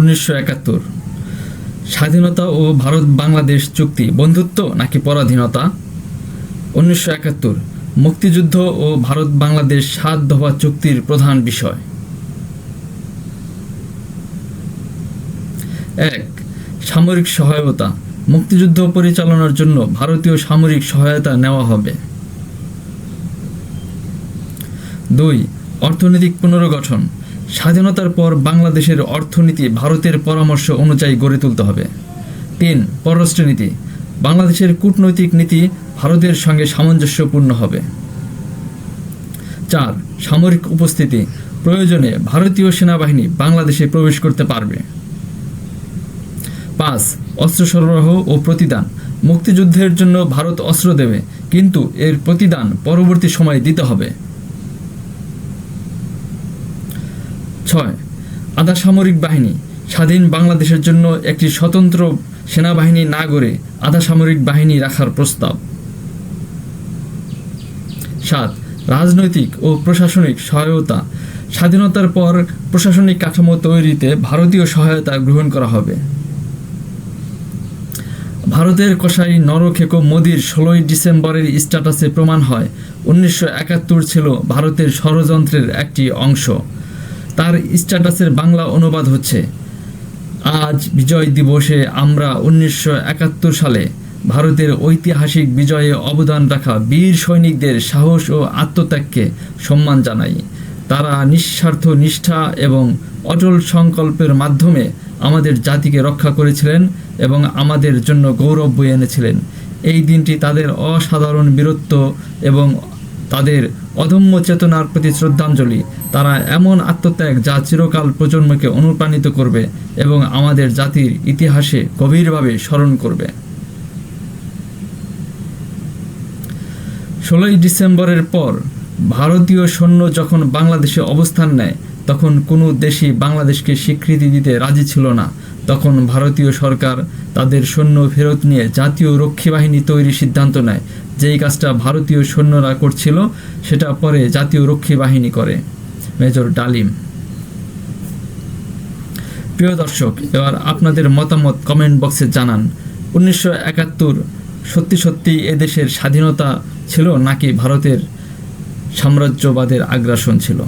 উনিশশো একাত্তর। স্বাধীনতা ও ভারত বাংলাদেশ চুক্তি বন্ধুত্ব নাকি পরাধীনতা? উনিশশো একাত্তর, মুক্তিযুদ্ধ ও ভারত বাংলাদেশ সাত দফা চুক্তির প্রধান বিষয়। এক, সামরিক সহায়তা। মুক্তিযুদ্ধ পরিচালনার জন্য ভারতীয় সামরিক সহায়তা নেওয়া হবে। দুই, অর্থনৈতিক পুনর্গঠন। স্বাধীনতার পর বাংলাদেশের অর্থনীতি ভারতের পরামর্শ অনুযায়ী গড়ে তুলতে হবে। তিন পররাষ্ট্রনীতি বাংলাদেশের কূটনৈতিক নীতি ভারতের সঙ্গে সামঞ্জস্যপূর্ণ হবে। চার, সামরিক উপস্থিতি। প্রয়োজনে ভারতীয় সেনাবাহিনী বাংলাদেশে প্রবেশ করতে পারবে। পাঁচ, অস্ত্র সরবরাহ ও প্রতিদান। মুক্তিযুদ্ধের জন্য ভারত অস্ত্র দেবে, কিন্তু এর প্রতিদান পরবর্তী সময়ে দিতে হবে। ছয় আধা সামরিক বাহিনী, স্বাধীন বাংলাদেশের জন্য একটি স্বতন্ত্র সেনাবাহিনী না গড়ে আধা সামরিক বাহিনী রাখার প্রস্তাব। সাত, রাজনৈতিক ও প্রশাসনিক সহায়তা, স্বাধীনতার পর প্রশাসনিক কাঠামো তৈরিতে ভারতীয় সহায়তা গ্রহণ করা হবে। ভারতের কসাই নরখেকো মোদির ষোলোই ডিসেম্বরের স্ট্যাটাসে প্রমাণ হয়, উনিশশো একাত্তর ছিল ভারতের ষড়যন্ত্রের একটি অংশ। তার স্ট্যাটাসের বাংলা অনুবাদ হচ্ছে। আজ বিজয় দিবসে আমরা উনিশশো একাত্তর সালে ভারতের ঐতিহাসিক বিজয়ে অবদান রাখা বীর সৈনিকদের সাহস ও আত্মত্যাগকে সম্মান জানাই। তারা নিঃস্বার্থ নিষ্ঠা এবং অটল সংকল্পের মাধ্যমে আমাদের জাতিকে রক্ষা করেছিলেন এবং আমাদের জন্য গৌরব বয়ে এনেছিলেন। এই দিনটি তাদের অসাধারণ বীরত্ব এবং তাদের অদম্য চেতনার প্রতি শ্রদ্ধাঞ্জলি। তারা এমন আত্মত্যাগ যা চিরকাল প্রজন্মকে অনুপ্রাণিত করবে এবং আমাদের জাতির ইতিহাসে গভীরভাবে স্মরণ করবে। ষোলোই ডিসেম্বরের পর ভারতীয় সৈন্য যখন বাংলাদেশে অবস্থান নেয়, তখন কোনো দেশই বাংলাদেশকে স্বীকৃতি দিতে রাজি ছিল না। তখন ভারতীয় সরকার তাদের সৈন্য ফেরত নিয়ে জাতীয় রক্ষী বাহিনী তৈরির সিদ্ধান্ত নেয়। যেই কাজটা ভারতীয় সৈন্যরা করছিল, সেটা পরে জাতীয় রক্ষী বাহিনী করে। মেজর ডালিম। প্রিয় দর্শক, এবার আপনাদের মতামত কমেন্ট বক্সে জানান। উনিশশো একাত্তর সত্যি সত্যি এদেশের স্বাধীনতা ছিল নাকি ভারতের সাম্রাজ্যবাদের আগ্রাসন ছিল?